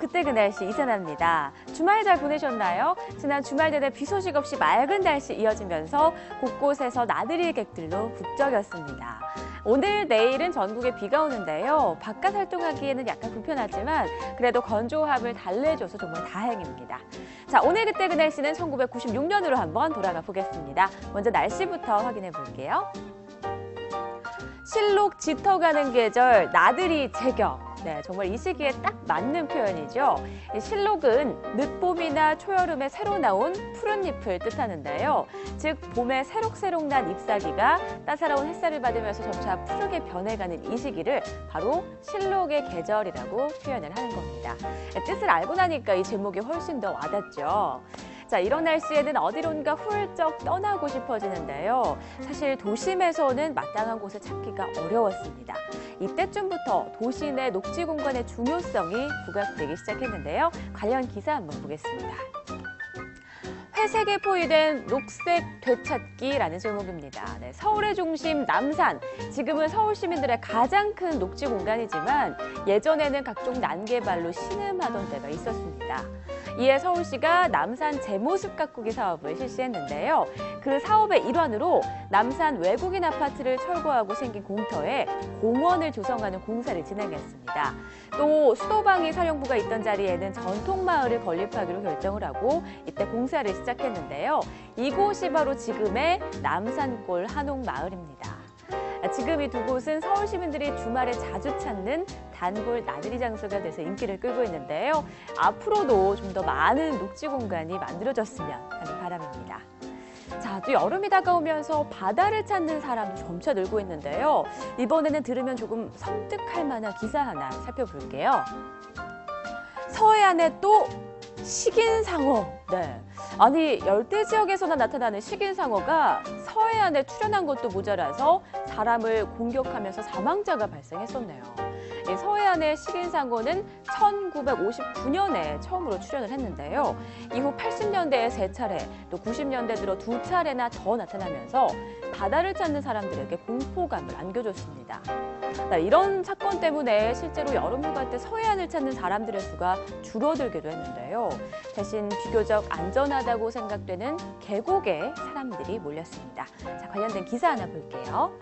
그때 그 날씨 이사나입니다. 주말 잘 보내셨나요? 지난 주말 내내 비 소식 없이 맑은 날씨 이어지면서 곳곳에서 나들이 객들로 북적였습니다. 오늘 내일은 전국에 비가 오는데요. 바깥 활동하기에는 약간 불편하지만 그래도 건조함을 달래줘서 정말 다행입니다. 자, 오늘 그때 그 날씨는 1996년으로 한번 돌아가 보겠습니다. 먼저 날씨부터 확인해 볼게요. 실록 짙어가는 계절 나들이 제격. 네, 정말 이 시기에 딱 맞는 표현이죠. 이 실록은 늦봄이나 초여름에 새로 나온 푸른 잎을 뜻하는데요. 즉 봄에 새록새록 난 잎사귀가 따사로운 햇살을 받으면서 점차 푸르게 변해가는 이 시기를 바로 실록의 계절이라고 표현을 하는 겁니다. 뜻을 알고 나니까 이 제목이 훨씬 더 와닿죠. 자, 이런 날씨에는 어디론가 훌쩍 떠나고 싶어지는데요. 사실 도심에서는 마땅한 곳을 찾기가 어려웠습니다. 이때쯤부터 도시 내 녹지 공간의 중요성이 부각되기 시작했는데요. 관련 기사 한번 보겠습니다. 회색에 포위된 녹색 되찾기라는 제목입니다. 네, 서울의 중심 남산. 지금은 서울 시민들의 가장 큰 녹지 공간이지만 예전에는 각종 난개발로 신음하던 때가 있었습니다. 이에 서울시가 남산 제모습 가꾸기 사업을 실시했는데요. 그 사업의 일환으로 남산 외국인 아파트를 철거하고 생긴 공터에 공원을 조성하는 공사를 진행했습니다. 또 수도방위 사령부가 있던 자리에는 전통마을을 건립하기로 결정을 하고 이때 공사를 시작 했는데요. 이곳이 바로 지금의 남산골 한옥마을입니다. 지금 이 두 곳은 서울 시민들이 주말에 자주 찾는 단골 나들이 장소가 돼서 인기를 끌고 있는데요. 앞으로도 좀 더 많은 녹지 공간이 만들어졌으면 하는 바람입니다. 자, 또 여름이 다가오면서 바다를 찾는 사람도 점차 늘고 있는데요. 이번에는 들으면 조금 섬뜩할 만한 기사 하나 살펴볼게요. 서해안에 또 식인상어. 네. 아니, 열대 지역에서나 나타나는 식인상어가 서해안에 출현한 것도 모자라서 사람을 공격하면서 사망자가 발생했었네요. 이 서해안의 식인상어는 1959년에 처음으로 출현을 했는데요. 이후 80년대에 세 차례, 또 90년대 들어 두 차례나 더 나타나면서 바다를 찾는 사람들에게 공포감을 안겨줬습니다. 이런 사건 때문에 실제로 여름 휴가 때 서해안을 찾는 사람들의 수가 줄어들기도 했는데요. 대신 비교적 안전하다고 생각되는 계곡에 사람들이 몰렸습니다. 자, 관련된 기사 하나 볼게요.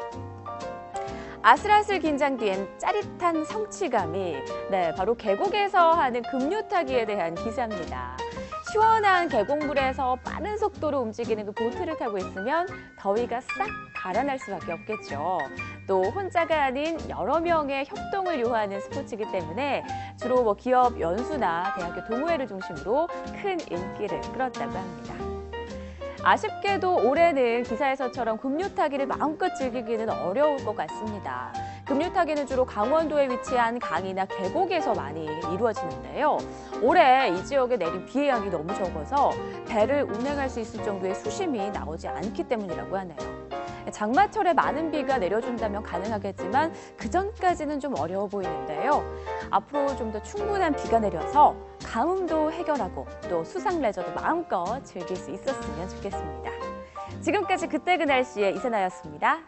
아슬아슬 긴장 뒤엔 짜릿한 성취감이 네 바로 계곡에서 하는 급류 타기에 대한 기사입니다. 시원한 계곡물에서 빠른 속도로 움직이는 그 보트를 타고 있으면 더위가 싹 달아날 수밖에 없겠죠. 또 혼자가 아닌 여러 명의 협동을 요하는 스포츠이기 때문에 주로 뭐 기업 연수나 대학교 동호회를 중심으로 큰 인기를 끌었다고 합니다. 아쉽게도 올해는 기사에서처럼 급류 타기를 마음껏 즐기기는 어려울 것 같습니다. 급류 타기는 주로 강원도에 위치한 강이나 계곡에서 많이 이루어지는데요. 올해 이 지역에 내린 비의 양이 너무 적어서 배를 운행할 수 있을 정도의 수심이 나오지 않기 때문이라고 하네요. 장마철에 많은 비가 내려준다면 가능하겠지만 그 전까지는 좀 어려워 보이는데요. 앞으로 좀 더 충분한 비가 내려서 가뭄도 해결하고 또 수상 레저도 마음껏 즐길 수 있었으면 좋겠습니다. 지금까지 그때 그 날씨의 이세나였습니다.